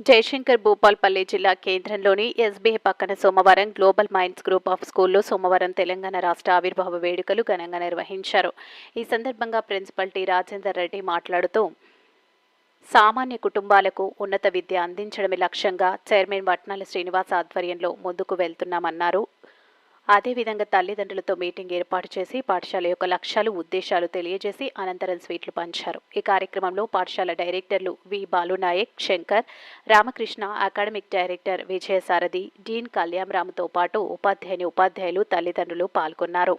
జయశంకర్ భూపాల్పల్లి జిల్లా కేంద్రంలోని ఎస్బీఐ పక్కన సోమవారం గ్లోబల్ మైండ్స్ గ్రూప్ ఆఫ్ స్కూల్లో సోమవారం తెలంగాణ రాష్ట్ర ఆవిర్భావ వేడుకలు ఘనంగా నిర్వహించారు. ఈ సందర్భంగా ప్రిన్సిపల్ టి రాజేందర్ రెడ్డి మాట్లాడుతూ సామాన్య కుటుంబాలకు ఉన్నత విద్య అందించడమే లక్ష్యంగా చైర్మన్ వట్నాల శ్రీనివాస్ ఆధ్వర్యంలో ముందుకు వెళ్తున్నామన్నారు. అదేవిధంగా తల్లిదండ్రులతో మీటింగ్ ఏర్పాటు చేసి పాఠశాల యొక్క లక్ష్యాలు ఉద్దేశాలు తెలియజేసి అనంతరం స్వీట్లు పంచారు. ఈ కార్యక్రమంలో పాఠశాల డైరెక్టర్లు V. Balunayak Shankar Ramakrishna academic director Vijayasarathi dean కళ్యాణరామ్తో పాటు ఉపాధ్యాయుని ఉపాధ్యాయులు తల్లిదండ్రులు పాల్గొన్నారు.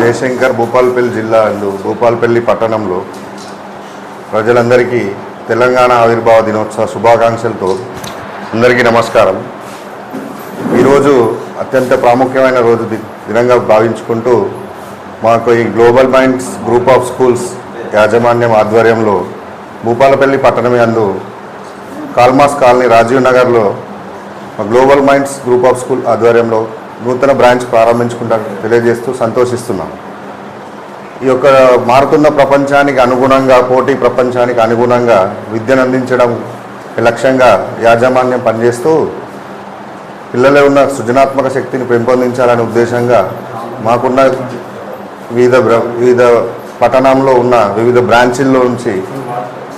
జయశంకర్ భూపాల్పల్లి జిల్లా అందు భూపాల్పల్లి పట్టణంలో ప్రజలందరికీ తెలంగాణ ఆవిర్భావ దినోత్సవ శుభాకాంక్షలతో అందరికీ నమస్కారం. ఈరోజు అత్యంత ప్రాముఖ్యమైన రోజు దినంగా భావించుకుంటూ మాకు ఈ Global Minds group of schools యాజమాన్యం ఆధ్వర్యంలో భూపాలపల్లి పట్టణం అందు కాల్మాస్ కాలనీ రాజీవ్ నగర్లో Global Minds group of school ఆధ్వర్యంలో నూతన బ్రాంచ్ ప్రారంభించుకుంటారు తెలియజేస్తూ సంతోషిస్తున్నాం. ఈ యొక్క మారుతున్న ప్రపంచానికి అనుగుణంగా పోటీ ప్రపంచానికి అనుగుణంగా విద్యను అందించడం లక్ష్యంగా యాజమాన్యం పనిచేస్తూ పిల్లలే ఉన్న సృజనాత్మక శక్తిని పెంపొందించాలనే ఉద్దేశంగా మాకున్న వివిధ వివిధ పట్టణంలో ఉన్న వివిధ బ్రాంచీల్లో నుంచి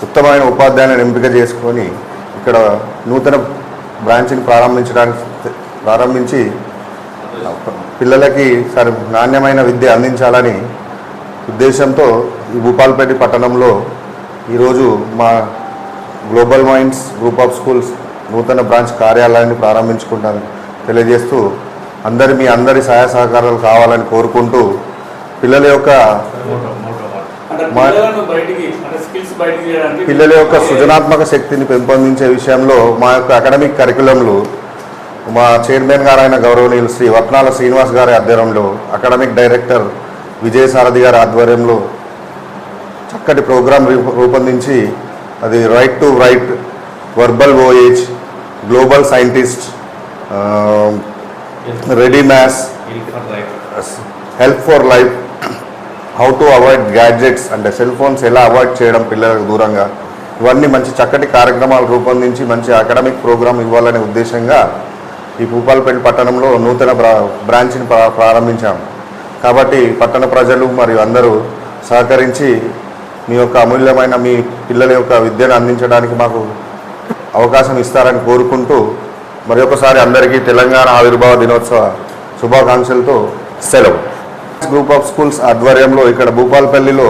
ఉత్తమమైన ఉపాధ్యాయులను ఎంపిక చేసుకొని ఇక్కడ నూతన బ్రాంచ్ని ప్రారంభించడానికి ప్రారంభించి పిల్లలకి సరి నాణ్యమైన విద్య అందించాలని ఉద్దేశంతో ఈ భూపాల్పేట పట్టణంలో ఈరోజు మా Global Minds group of schools నూతన బ్రాంచ్ కార్యాలయాన్ని ప్రారంభించుకుంటాను. తెలియజేస్తూ అందరి మీ అందరి సహాయ సహకారాలు కావాలని కోరుకుంటూ పిల్లల యొక్క పిల్లల యొక్క సృజనాత్మక శక్తిని పెంపొందించే విషయంలో మా యొక్క అకాడమిక్ కరికులంలు మా చైర్మన్ గారైన గౌరవనీయులు శ్రీ వట్నాల శ్రీనివాస్ గారి ఆధ్వర్యంలో అకాడమిక్ డైరెక్టర్ విజయసారథి గారి ఆధ్వర్యంలో చక్కటి ప్రోగ్రాం రూపొందించి అది right to right verbal ఓఏజ్ global scientist ready maths help for life how to avoid gadgets అంటే సెల్ ఫోన్స్ ఎలా అవాయిడ్ చేయడం పిల్లలకు దూరంగా. ఇవన్నీ మంచి చక్కటి కార్యక్రమాలు రూపొందించి మంచి అకాడమిక్ ప్రోగ్రాం ఇవ్వాలనే ఉద్దేశంగా ఈ భూపాలపేట పట్టణంలో నూతన బ్రా బ్రాంచ్ని ప్రారంభించాము ప్రారంభించాం. కాబట్టి పట్టణ ప్రజలు మరియు అందరూ సహకరించి మీ యొక్క అమూల్యమైన మీ పిల్లల యొక్క విద్యను అందించడానికి మాకు అవకాశం ఇస్తారని కోరుకుంటూ మరి ఒకసారి అందరికీ తెలంగాణ ఆవిర్భావ దినోత్సవ శుభాకాంక్షలతో సెలవు. గ్రూప్ ఆఫ్ స్కూల్స్ ఆధ్వర్యంలో ఇక్కడ భూపాల్పల్లిలో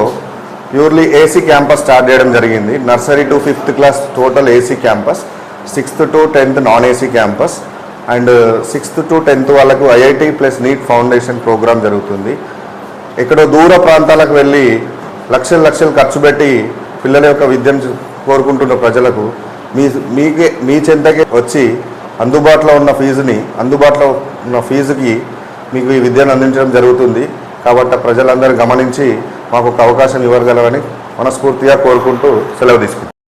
ప్యూర్లీ ఏసీ క్యాంపస్ స్టార్ట్ చేయడం జరిగింది. Nursery to fifth class total AC campus sixth to tenth non AC campus and sixth to tenth వాళ్ళకు IIT plus NEET foundation program జరుగుతుంది. ఎక్కడో దూర ప్రాంతాలకు వెళ్ళి లక్షలు లక్షలు ఖర్చు పెట్టి పిల్లల యొక్క విద్యను కోరుకుంటున్న ప్రజలకు మీ మీకే మీ చెంతకే వచ్చి అందుబాటులో ఉన్న ఫీజుని అందుబాటులో ఉన్న ఫీజుకి మీకు ఈ విద్యను అందించడం జరుగుతుంది. కాబట్టి ప్రజలందరూ గమనించి మాకు ఒక అవకాశం ఇవ్వగలరని మనస్ఫూర్తిగా కోరుకుంటూ సెలవు తీసుకుంటాం